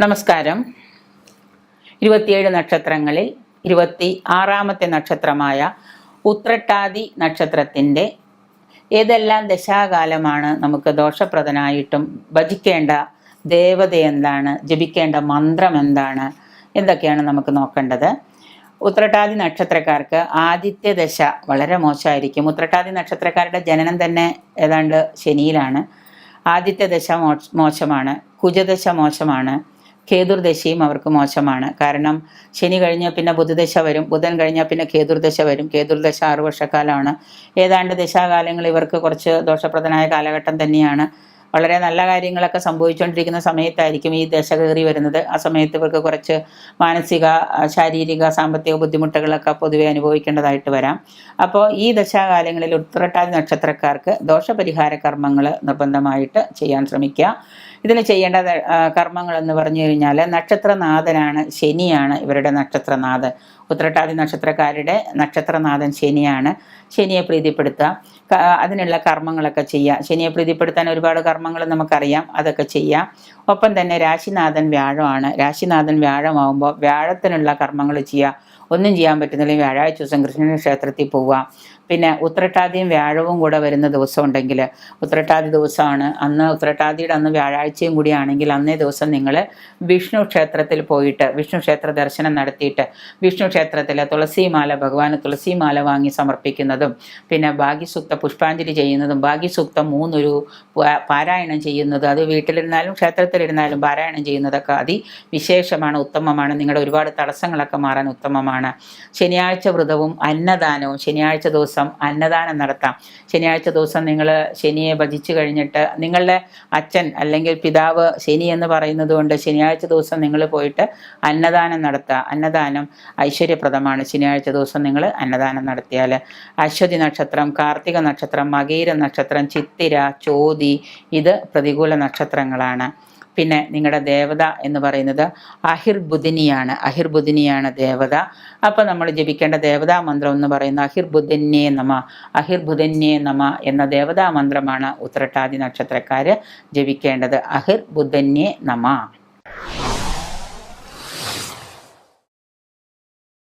നമസ്കാരം. ഇരുപത്തിയേഴ് നക്ഷത്രങ്ങളിൽ ഇരുപത്തി ആറാമത്തെ നക്ഷത്രമായ ഉത്രട്ടാതി നക്ഷത്രത്തിന്റെ ഏതെല്ലാം ദശാകാലമാണ് നമുക്ക് ദോഷപ്രദനായിട്ടും ഭജിക്കേണ്ട ദേവത എന്താണ് ജപിക്കേണ്ട മന്ത്രം എന്താണ് എന്തൊക്കെയാണ് നമുക്ക് നോക്കേണ്ടത്. ഉത്രട്ടാതി നക്ഷത്രക്കാർക്ക് ആദിത്യ ദശ വളരെ മോശമായിരിക്കും. ഉത്രട്ടാതി നക്ഷത്രക്കാരുടെ ജനനം തന്നെ ഏതാണ്ട് ശനിയിലാണ്. ആദിത്യ ദശ മോശ മോശമാണ്. കുജദശ മോശമാണ്. കേതുർദശയും അവർക്ക് മോശമാണ്. കാരണം ശനി കഴിഞ്ഞാൽ പിന്നെ ബുധദശ വരും. ബുധൻ കഴിഞ്ഞാൽ പിന്നെ കേതുർദശ വരും. കേതുർദശ ആറു വർഷക്കാലമാണ്. ഏതാണ്ട് ദശാകാലങ്ങൾ ഇവർക്ക് കുറച്ച് ദോഷപ്രദനായ കാലഘട്ടം തന്നെയാണ്. വളരെ നല്ല കാര്യങ്ങളൊക്കെ സംഭവിച്ചുകൊണ്ടിരിക്കുന്ന സമയത്തായിരിക്കും ഈ ദശ കയറി വരുന്നത്. ആ സമയത്ത് ഇവർക്ക് കുറച്ച് മാനസിക ശാരീരിക സാമ്പത്തിക ബുദ്ധിമുട്ടുകളൊക്കെ പൊതുവെ അനുഭവിക്കേണ്ടതായിട്ട് വരാം. അപ്പോൾ ഈ ദശാകാലങ്ങളിൽ ഉത്രട്ടാതി നക്ഷത്രക്കാർക്ക് ദോഷപരിഹാര കർമ്മങ്ങൾ നിർബന്ധമായിട്ട് ചെയ്യാൻ ശ്രമിക്കുക. ഇതിൽ ചെയ്യേണ്ട കർമ്മങ്ങൾ എന്ന് പറഞ്ഞു കഴിഞ്ഞാൽ നക്ഷത്രനാഥനാണ് ശനിയാണ് ഇവരുടെ നക്ഷത്രനാഥൻ. ഉത്രട്ടാതി നക്ഷത്രക്കാരുടെ നക്ഷത്രനാഥൻ ശനിയാണ്. ശനിയെ പ്രീതിപ്പെടുത്തുക. അതിനുള്ള കർമ്മങ്ങളൊക്കെ ചെയ്യുക. ശനിയെ പ്രീതിപ്പെടുത്താൻ ഒരുപാട് കർമ്മങ്ങൾ നമുക്കറിയാം അതൊക്കെ ചെയ്യാം. ഒപ്പം തന്നെ രാശിനാഥൻ വ്യാഴമാണ്. രാശിനാഥൻ വ്യാഴമാവുമ്പോൾ വ്യാഴത്തിനുള്ള കർമ്മങ്ങൾ ചെയ്യുക ഒന്നും ചെയ്യാൻ പറ്റുന്നില്ലെങ്കിൽ വ്യാഴാഴ്ച ദിവസം കൃഷ്ണൻ ക്ഷേത്രത്തിൽ പോവുക പിന്നെ ഉത്രട്ടാതിയും വ്യാഴവും കൂടെ വരുന്ന ദിവസം ഉണ്ടെങ്കിൽ ഉത്രട്ടാതി ദിവസമാണ്. അന്ന് ഉത്രട്ടാതിയുടെ അന്ന് വ്യാഴാഴ്ചയും കൂടിയാണെങ്കിൽ അന്നേ ദിവസം നിങ്ങൾ വിഷ്ണു ക്ഷേത്രത്തിൽ പോയിട്ട് വിഷ്ണു ക്ഷേത്ര ദർശനം നടത്തിയിട്ട് വിഷ്ണു ക്ഷേത്രത്തിൽ തുളസിമാല ഭഗവാന് തുളസിമാല വാങ്ങി സമർപ്പിക്കുന്നതും പിന്നെ ഭാഗ്യസൂക്ത പുഷ്പാഞ്ജലി ചെയ്യുന്നതും ഭാഗ്യസൂക്തം മൂന്നൊരു പാരായണം ചെയ്യുന്നത് അത് വീട്ടിലിരുന്നാലും ക്ഷേത്രത്തിലിരുന്നാലും പാരായണം ചെയ്യുന്നതൊക്കെ അതി വിശേഷമാണ് ഉത്തമമാണ്. നിങ്ങളുടെ ഒരുപാട് തടസ്സങ്ങളൊക്കെ മാറാൻ ഉത്തമമാണ്. ശനിയാഴ്ച വ്രതവും അന്നദാനവും ശനിയാഴ്ച ദിവസം അന്നദാനം നടത്താം. ശനിയാഴ്ച ദിവസം നിങ്ങൾ ശനിയെ ഭജിച്ചു കഴിഞ്ഞിട്ട് നിങ്ങളുടെ അച്ഛൻ അല്ലെങ്കിൽ പിതാവ് ശനി എന്ന് പറയുന്നത് കൊണ്ട് ശനിയാഴ്ച ദിവസം നിങ്ങൾ പോയിട്ട് അന്നദാനം നടത്തുക. അന്നദാനം ഐശ്വര്യപ്രദമാണ്. ശനിയാഴ്ച ദിവസം നിങ്ങൾ അന്നദാനം നടത്തിയാൽ അശ്വതി നക്ഷത്രം കാർത്തിക നക്ഷത്രം മകീര നക്ഷത്രം ചിത്തിര ചോതി ഇത് പ്രതികൂല നക്ഷത്രങ്ങളാണ്. പിന്നെ നിങ്ങളുടെ ദേവത എന്ന് പറയുന്നത് അഹിർബുദിനിയാണ് അഹിർബുദിനിയാണ് ദേവത. അപ്പോൾ നമ്മൾ ജപിക്കേണ്ട ദേവതാ മന്ത്രം എന്ന് പറയുന്ന അഹിർബുദന്യേ നമ. അഹിർബുദന്യേ നമ എന്ന ദേവതാ മന്ത്രമാണ് ഉത്രട്ടാതി നക്ഷത്രക്കാർ ജപിക്കേണ്ടത്. അഹിർബുദന്യേ നമ.